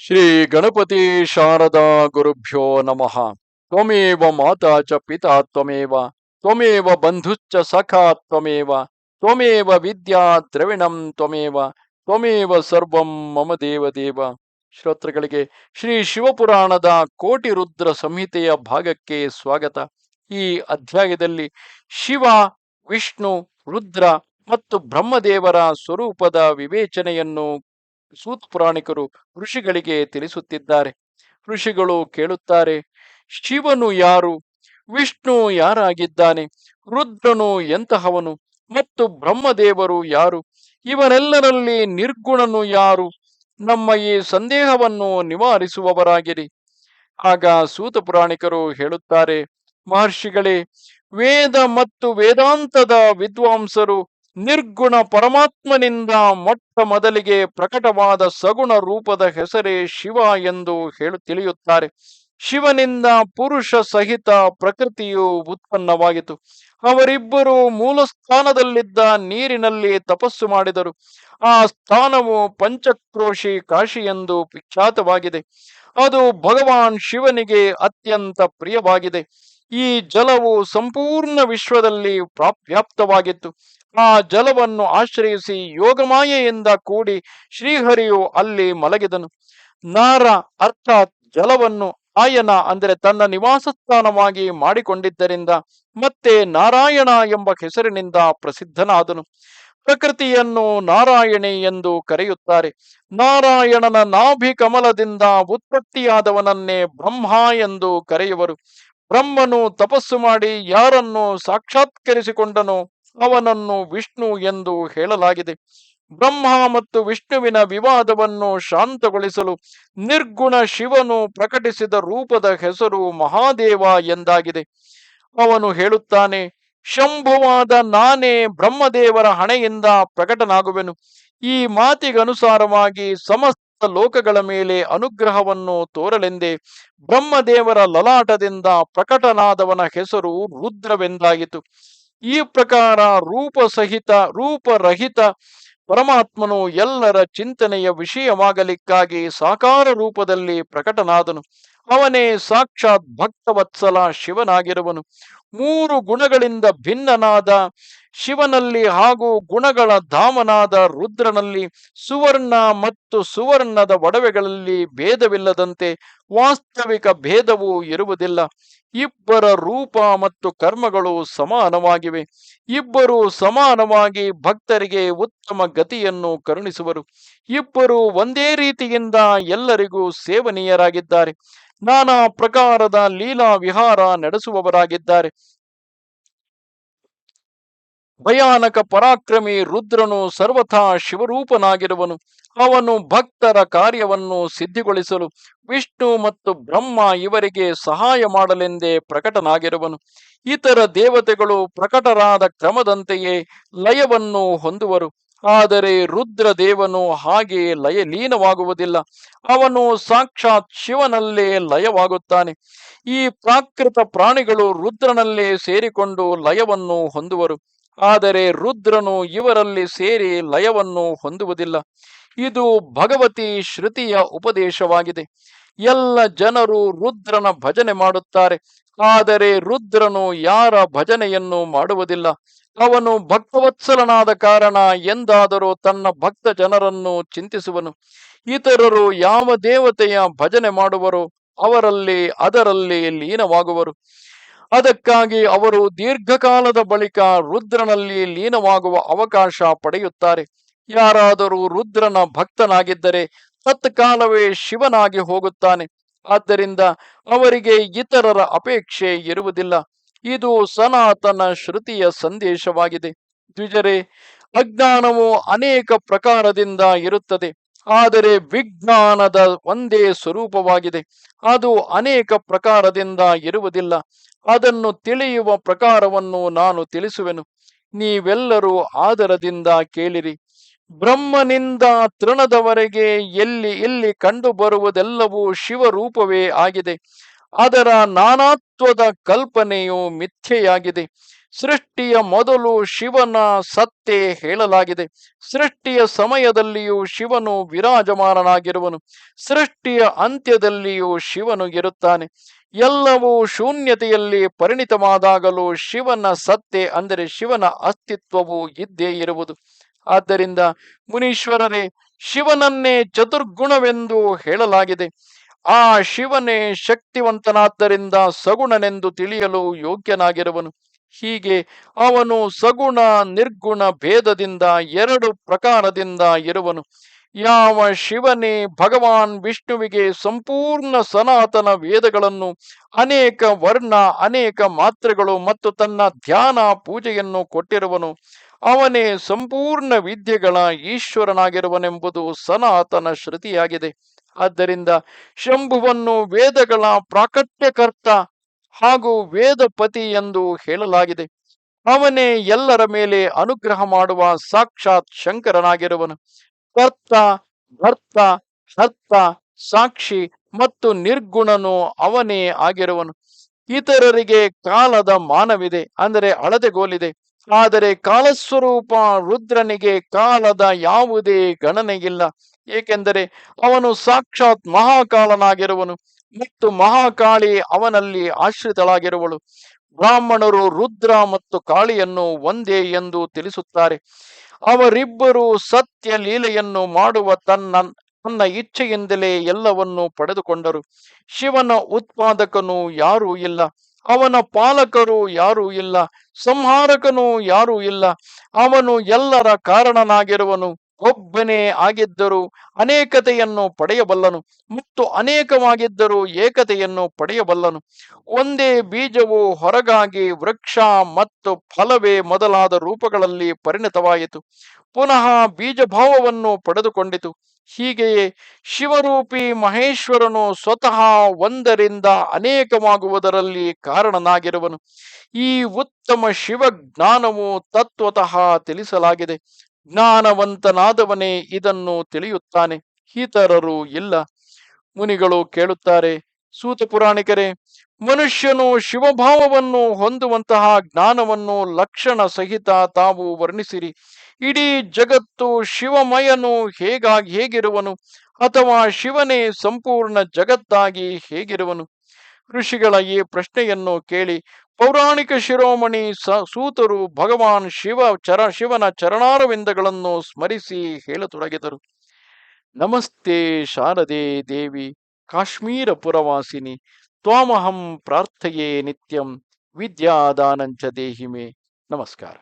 ಶ್ರೀ ಗಣಪತಿ ಶಾರದಾ ಗುರುಭ್ಯೋ ನಮಃ. ತ್ವಮೇವ ಮಾತಾ ಚ ಪಿತಾ ತ್ವಮೇವ ತ್ವಮೇವ ಬಂಧುಶ್ಚ ಸಖಾ ತ್ವಮೇವ ತ್ವಮೇವ ವಿದ್ಯಾ ದ್ರವಿಣಂ ತ್ವಮೇವ ತ್ವಮೇವ ಸರ್ವಂ ಮಮ ದೇವ ದೇವ. ಶ್ರೋತೃಗಳಿಗೆ ಶ್ರೀ ಶಿವಪುರಾಣದ ಕೋಟಿ ರುದ್ರ ಸಂಹಿತೆಯ ಭಾಗಕ್ಕೆ ಸ್ವಾಗತ. ಈ ಅಧ್ಯಾಯದಲ್ಲಿ ಶಿವ, ವಿಷ್ಣು, ರುದ್ರ ಮತ್ತು ಬ್ರಹ್ಮದೇವರ ಸ್ವರೂಪದ ವಿವೇಚನೆಯನ್ನು ಸೂತ್ ಪುರಾಣಿಕರು ಋಷಿಗಳಿಗೆ ತಿಳಿಸುತ್ತಿದ್ದಾರೆ. ಋಷಿಗಳು ಕೇಳುತ್ತಾರೆ, ಶಿವನು ಯಾರು? ವಿಷ್ಣು ಯಾರಾಗಿದ್ದಾನೆ? ರುದ್ರನು ಎಂತಹವನು? ಮತ್ತು ಬ್ರಹ್ಮದೇವರು ಯಾರು? ಇವರೆಲ್ಲರಲ್ಲಿ ನಿರ್ಗುಣನು ಯಾರು? ನಮ್ಮ ಈ ಸಂದೇಹವನ್ನು ನಿವಾರಿಸುವವರಾಗಿರಿ. ಆಗ ಸೂತ ಪುರಾಣಿಕರು ಹೇಳುತ್ತಾರೆ, ಮಹರ್ಷಿಗಳೇ, ವೇದ ಮತ್ತು ವೇದಾಂತದ ವಿದ್ವಾಂಸರು ನಿರ್ಗುಣ ಪರಮಾತ್ಮನಿಂದ ಮೊಟ್ಟ ಮೊದಲಿಗೆ ಪ್ರಕಟವಾದ ಸಗುಣ ರೂಪದ ಹೆಸರೇ ಶಿವ ಎಂದು ಹೇಳು ತಿಳಿಯುತ್ತಾರೆ. ಶಿವನಿಂದ ಪುರುಷ ಸಹಿತ ಪ್ರಕೃತಿಯು ಉತ್ಪನ್ನವಾಯಿತು ಅವರಿಬ್ಬರು ಮೂಲ ಸ್ಥಾನದಲ್ಲಿದ್ದ ನೀರಿನಲ್ಲಿ ತಪಸ್ಸು ಮಾಡಿದರು. ಆ ಸ್ಥಾನವು ಪಂಚಕ್ರೋಶಿ ಕಾಶಿ ಎಂದು ವಿಖ್ಯಾತವಾಗಿದೆ. ಅದು ಭಗವಾನ್ ಶಿವನಿಗೆ ಅತ್ಯಂತ ಪ್ರಿಯವಾಗಿದೆ. ಈ ಜಲವು ಸಂಪೂರ್ಣ ವಿಶ್ವದಲ್ಲಿ ವ್ಯಾಪ್ತವಾಗಿತ್ತು ಆ ಜಲವನ್ನು ಆಶ್ರಯಿಸಿ ಯೋಗಮಾಯೆಯಿಂದ ಕೂಡಿ ಶ್ರೀಹರಿಯು ಅಲ್ಲಿ ಮಲಗಿದನು. ನಾರ ಅರ್ಥಾತ್ ಜಲವನ್ನು ಆಯನ ಅಂದರೆ ತನ್ನ ನಿವಾಸ ಸ್ಥಾನವಾಗಿ ಮಾಡಿಕೊಂಡಿದ್ದರಿಂದ ಮತ್ತೆ ನಾರಾಯಣ ಎಂಬ ಹೆಸರಿನಿಂದ ಪ್ರಸಿದ್ಧನಾದನು. ಪ್ರಕೃತಿಯನ್ನು ನಾರಾಯಣಿ ಎಂದು ಕರೆಯುತ್ತಾರೆ. ನಾರಾಯಣನ ನಾಭಿ ಕಮಲದಿಂದ ಉತ್ಪತ್ತಿಯಾದವನನ್ನೇ ಬ್ರಹ್ಮ ಎಂದು ಕರೆಯುವರು. ಬ್ರಹ್ಮನು ತಪಸ್ಸು ಮಾಡಿ ಯಾರನ್ನು ಸಾಕ್ಷಾತ್ಕರಿಸಿಕೊಂಡನೋ ಅವನನ್ನು ವಿಷ್ಣು ಎಂದು ಹೇಳಲಾಗಿದೆ. ಬ್ರಹ್ಮ ಮತ್ತು ವಿಷ್ಣುವಿನ ವಿವಾದವನ್ನು ಶಾಂತಗೊಳಿಸಲು ನಿರ್ಗುಣ ಶಿವನು ಪ್ರಕಟಿಸಿದ ರೂಪದ ಹೆಸರು ಮಹಾದೇವ ಎಂದಾಗಿದೆ. ಅವನು ಹೇಳುತ್ತಾನೆ, ಶಂಭುವಾದ ನಾನೇ ಬ್ರಹ್ಮದೇವರ ಹಣೆಯಿಂದ ಪ್ರಕಟನಾಗುವೆನು. ಈ ಮಾತಿಗನುಸಾರವಾಗಿ ಸಮಸ್ತ ಲೋಕಗಳ ಮೇಲೆ ಅನುಗ್ರಹವನ್ನು ತೋರಲೆಂದೇ ಬ್ರಹ್ಮದೇವರ ಲಲಾಟದಿಂದ ಪ್ರಕಟನಾದವನ ಹೆಸರು ರುದ್ರವೆಂದಾಯಿತು. ಈ ಪ್ರಕಾರ ರೂಪಸಹಿತ, ರೂಪರಹಿತ ಪರಮಾತ್ಮನು ಎಲ್ಲರ ಚಿಂತನೆಯ ವಿಷಯವಾಗಲಿಕ್ಕಾಗಿ ಸಾಕಾರ ರೂಪದಲ್ಲಿ ಪ್ರಕಟನಾದನು. ಅವನೇ ಸಾಕ್ಷಾತ್ ಭಕ್ತವತ್ಸಲ ಶಿವನಾಗಿರುವನು. ಮೂರು ಗುಣಗಳಿಂದ ಭಿನ್ನನಾದ ಶಿವನಲ್ಲಿ ಹಾಗೂ ಗುಣಗಳ ಧಾಮನಾದ ರುದ್ರನಲ್ಲಿ ಸುವರ್ಣ ಮತ್ತು ಸುವರ್ಣದ ಒಡವೆಗಳಲ್ಲಿ ಭೇದವಿಲ್ಲದಂತೆ ವಾಸ್ತವಿಕ ಭೇದವೂ ಇರುವುದಿಲ್ಲ. ಇಬ್ಬರ ರೂಪ ಮತ್ತು ಕರ್ಮಗಳು ಸಮಾನವಾಗಿವೆ. ಇಬ್ಬರು ಸಮಾನವಾಗಿ ಭಕ್ತರಿಗೆ ಉತ್ತಮ ಗತಿಯನ್ನು ಕರುಣಿಸುವರು. ಇಬ್ಬರು ಒಂದೇ ರೀತಿಯಿಂದ ಎಲ್ಲರಿಗೂ ಸೇವನೀಯರಾಗಿದ್ದಾರೆ. ನಾನಾ ಪ್ರಕಾರದ ಲೀಲಾ ವಿಹಾರ ನಡೆಸುವವರಾಗಿದ್ದಾರೆ. ಭಯಾನಕ ಪರಾಕ್ರಮಿ ರುದ್ರನು ಸರ್ವಥಾ ಶಿವರೂಪನಾಗಿರುವನು. ಅವನು ಭಕ್ತರ ಕಾರ್ಯವನ್ನು ಸಿದ್ಧಿಗೊಳಿಸಲು ವಿಷ್ಣು ಮತ್ತು ಬ್ರಹ್ಮ ಇವರಿಗೆ ಸಹಾಯ ಮಾಡಲೆಂದೇ ಪ್ರಕಟನಾಗಿರುವನು. ಇತರ ದೇವತೆಗಳು ಪ್ರಕಟರಾದ ಕ್ರಮದಂತೆಯೇ ಲಯವನ್ನು ಹೊಂದುವರು. ಆದರೆ ರುದ್ರ ದೇವನು ಹಾಗೆ ಲಯ ಲೀನವಾಗುವುದಿಲ್ಲ ಅವನು ಸಾಕ್ಷಾತ್ ಶಿವನಲ್ಲೇ ಲಯವಾಗುತ್ತಾನೆ. ಈ ಪ್ರಾಕೃತ ಪ್ರಾಣಿಗಳು ರುದ್ರನಲ್ಲೇ ಸೇರಿಕೊಂಡು ಲಯವನ್ನು ಹೊಂದುವರು. ಆದರೆ ರುದ್ರನು ಇವರಲ್ಲಿ ಸೇರಿ ಲಯವನ್ನು ಹೊಂದುವುದಿಲ್ಲ. ಇದು ಭಗವತಿ ಶ್ರುತಿಯ ಉಪದೇಶವಾಗಿದೆ. ಎಲ್ಲ ಜನರು ರುದ್ರನ ಭಜನೆ ಮಾಡುತ್ತಾರೆ. ಆದರೆ ರುದ್ರನು ಯಾರ ಭಜನೆಯನ್ನು ಮಾಡುವುದಿಲ್ಲ. ಅವನು ಭಕ್ತವತ್ಸಲನಾದ ಕಾರಣ ಎಂದಾದರೂ ತನ್ನ ಭಕ್ತ ಜನರನ್ನು ಚಿಂತಿಸುವನು. ಇತರರು ಯಾವ ದೇವತೆಯ ಭಜನೆ ಮಾಡುವರು ಅವರಲ್ಲಿ ಅದರಲ್ಲಿ ಲೀನವಾಗುವರು. ಅದಕ್ಕಾಗಿ ಅವರು ದೀರ್ಘಕಾಲದ ಬಳಿಕ ರುದ್ರನಲ್ಲಿ ಲೀನವಾಗುವ ಅವಕಾಶ ಪಡೆಯುತ್ತಾರೆ. ಯಾರಾದರೂ ರುದ್ರನ ಭಕ್ತನಾಗಿದ್ದರೆ ತತ್ಕಾಲವೇ ಶಿವನಾಗಿ ಹೋಗುತ್ತಾನೆ. ಆದ್ದರಿಂದ ಅವರಿಗೆ ಇತರರ ಅಪೇಕ್ಷೆ ಇರುವುದಿಲ್ಲ. ಇದು ಸನಾತನ ಶ್ರುತಿಯ ಸಂದೇಶವಾಗಿದೆ. ದ್ವಿಜರೇ, ಅಜ್ಞಾನವು ಅನೇಕ ಪ್ರಕಾರದಿಂದ ಇರುತ್ತದೆ. ಆದರೆ ವಿಜ್ಞಾನದ ಒಂದೇ ಸ್ವರೂಪವಾಗಿದೆ. ಅದು ಅನೇಕ ಪ್ರಕಾರದಿಂದ ಇರುವುದಿಲ್ಲ. ಅದನ್ನು ತಿಳಿಯುವ ಪ್ರಕಾರವನ್ನು ನಾನು ತಿಳಿಸುವೆನು. ನೀವೆಲ್ಲರೂ ಆದರದಿಂದ ಕೇಳಿರಿ. ಬ್ರಹ್ಮನಿಂದ ತೃಣದವರೆಗೆ ಎಲ್ಲಿ ಎಲ್ಲಿ ಕಂಡು ಬರುವುದೆಲ್ಲವೂ ಶಿವರೂಪವೇ ಆಗಿದೆ. ಅದರ ನಾನಾತ್ವದ ಕಲ್ಪನೆಯು ಮಿಥ್ಯೆಯಾಗಿದೆ. ಸೃಷ್ಟಿಯ ಮೊದಲು ಶಿವನ ಸತ್ತೆ ಹೇಳಲಾಗಿದೆ. ಸೃಷ್ಟಿಯ ಸಮಯದಲ್ಲಿಯೂ ಶಿವನು ವಿರಾಜಮಾನನಾಗಿರುವನು. ಸೃಷ್ಟಿಯ ಅಂತ್ಯದಲ್ಲಿಯೂ ಶಿವನು ಇರುತ್ತಾನೆ. ಎಲ್ಲವೂ ಶೂನ್ಯತೆಯಲ್ಲಿ ಪರಿಣಿತವಾದಾಗಲೂ ಶಿವನ ಸತ್ತೆ ಅಂದರೆ ಶಿವನ ಅಸ್ತಿತ್ವವು ಇದ್ದೇ ಇರುವುದು. ಆದ್ದರಿಂದ ಮುನೀಶ್ವರರೇ, ಶಿವನನ್ನೇ ಚತುರ್ಗುಣವೆಂದು ಹೇಳಲಾಗಿದೆ. ಆ ಶಿವನೇ ಶಕ್ತಿವಂತನಾದ್ದರಿಂದ ಸಗುಣನೆಂದು ತಿಳಿಯಲು ಯೋಗ್ಯನಾಗಿರುವನು. ಹೀಗೆ ಅವನು ಸಗುಣ ನಿರ್ಗುಣ ಭೇದದಿಂದ ಎರಡು ಪ್ರಕಾರದಿಂದ ಇರುವನು. ಯಾವ ಶಿವನೇ ಭಗವಾನ್ ವಿಷ್ಣುವಿಗೆ ಸಂಪೂರ್ಣ ಸನಾತನ ವೇದಗಳನ್ನು, ಅನೇಕ ವರ್ಣ, ಅನೇಕ ಮಾತ್ರೆಗಳು ಮತ್ತು ತನ್ನ ಧ್ಯಾನ ಪೂಜೆಯನ್ನು ಕೊಟ್ಟಿರುವನು. ಅವನೇ ಸಂಪೂರ್ಣ ವಿದ್ಯೆಗಳ ಈಶ್ವರನಾಗಿರುವನೆಂಬುದು ಸನಾತನ ಶ್ರುತಿಯಾಗಿದೆ. ಆದ್ದರಿಂದ ಶಂಭುವನ್ನು ವೇದಗಳ ಪ್ರಾಕಟ್ಯಕರ್ತ ಹಾಗೂ ವೇದಪತಿ ಎಂದು ಹೇಳಲಾಗಿದೆ. ಅವನೇ ಎಲ್ಲರ ಮೇಲೆ ಅನುಗ್ರಹ ಮಾಡುವ ಸಾಕ್ಷಾತ್ ಶಂಕರನಾಗಿರುವನು. ಕರ್ತ, ಭರ್ತ, ಹರ್ತ, ಸಾಕ್ಷಿ ಮತ್ತು ನಿರ್ಗುಣನು ಅವನೇ ಆಗಿರುವನು. ಇತರರಿಗೆ ಕಾಲದ ಮಾನವಿದೆ, ಅಂದರೆ ಅಳದೆಗೋಲಿದೆ ಆದರೆ ಕಾಲಸ್ವರೂಪ ರುದ್ರನಿಗೆ ಕಾಲದ ಯಾವುದೇ ಗಣನೆಯಿಲ್ಲ. ಏಕೆಂದರೆ ಅವನು ಸಾಕ್ಷಾತ್ ಮಹಾಕಾಲನಾಗಿರುವನು. ಮತ್ತು ಮಹಾಕಾಳಿ ಅವನಲ್ಲಿ ಆಶ್ರಿತಳಾಗಿರುವಳು. ಬ್ರಾಹ್ಮಣರು ರುದ್ರ ಮತ್ತು ಕಾಳಿಯನ್ನು ಒಂದೇ ಎಂದು ತಿಳಿಸುತ್ತಾರೆ. ಅವರಿಬ್ಬರು ಸತ್ಯ ಲೀಲೆಯನ್ನು ಮಾಡುವ ತನ್ನ ತನ್ನ ಇಚ್ಛೆಯಿಂದಲೇ ಎಲ್ಲವನ್ನು ಪಡೆದುಕೊಂಡರು. ಶಿವನ ಉತ್ಪಾದಕನು ಯಾರೂ ಇಲ್ಲ. ಅವನ ಪಾಲಕರು ಯಾರೂ ಇಲ್ಲ. ಸಂಹಾರಕನು ಯಾರೂ ಇಲ್ಲ. ಅವನು ಎಲ್ಲರ ಕಾರಣನಾಗಿರುವನು. ಒಬ್ಬನೇ ಆಗಿದ್ದರೂ ಅನೇಕತೆಯನ್ನು ಪಡೆಯಬಲ್ಲನು ಮತ್ತು ಅನೇಕವಾಗಿದ್ದರೂ ಏಕತೆಯನ್ನು ಪಡೆಯಬಲ್ಲನು. ಒಂದೇ ಬೀಜವು ಹೊರಗಾಗಿ ವೃಕ್ಷ ಮತ್ತು ಫಲವೇ ಮೊದಲಾದ ರೂಪಗಳಲ್ಲಿ ಪರಿಣತವಾಯಿತು. ಪುನಃ ಬೀಜಭಾವವನ್ನು ಪಡೆದುಕೊಂಡಿತು. ಹೀಗೆಯೇ ಶಿವರೂಪಿ ಮಹೇಶ್ವರನು ಸ್ವತಃ ಒಂದರಿಂದ ಅನೇಕವಾಗುವುದರಲ್ಲಿ ಕಾರಣನಾಗಿರುವನು. ಈ ಉತ್ತಮ ಶಿವ ಜ್ಞಾನವು ತತ್ವತಃ ತಿಳಿಸಲಾಗಿದೆ. ಜ್ಞಾನವಂತನಾದವನೇ ಇದನ್ನು ತಿಳಿಯುತ್ತಾನೆ. ಇತರರು ಇಲ್ಲ. ಮುನಿಗಳು ಕೇಳುತ್ತಾರೆ, ಸೂತ ಪುರಾಣಿಕರೇ, ಮನುಷ್ಯನು ಶಿವಭಾವವನ್ನು ಹೊಂದುವಂತಹ ಜ್ಞಾನವನ್ನು ಲಕ್ಷಣ ಸಹಿತ ತಾವು ವರ್ಣಿಸಿರಿ. ಇಡೀ ಜಗತ್ತು ಶಿವಮಯನು ಹೇಗಾಗಿ ಹೇಗಿರುವನು ಅಥವಾ ಶಿವನೇ ಸಂಪೂರ್ಣ ಜಗತ್ತಾಗಿ ಹೇಗಿರುವನು? ಋಷಿಗಳ ಈ ಪ್ರಶ್ನೆಯನ್ನು ಕೇಳಿ, ಪೌರಾಣಿಕ ಶಿರೋಮಣಿ ಸೂತರು ಭಗವಾನ್ ಶಿವ ಚರ, ಶಿವನ ಚರಣಾರವಿಂದಗಳನ್ನು ಸ್ಮರಿಸಿ ಹೇಳತೊಡಗಿದರು. ನಮಸ್ತೆ ಶಾರದೆ ದೇವಿ ಕಾಶ್ಮೀರ ಪುರವಾಸಿನಿ ತ್ವಾಮಹಂ ಪ್ರಾರ್ಥಯೇ ನಿತ್ಯಂ, ವಿದ್ಯಾದಾನಂಚ ದೇಹಿಮೆ. ನಮಸ್ಕಾರ.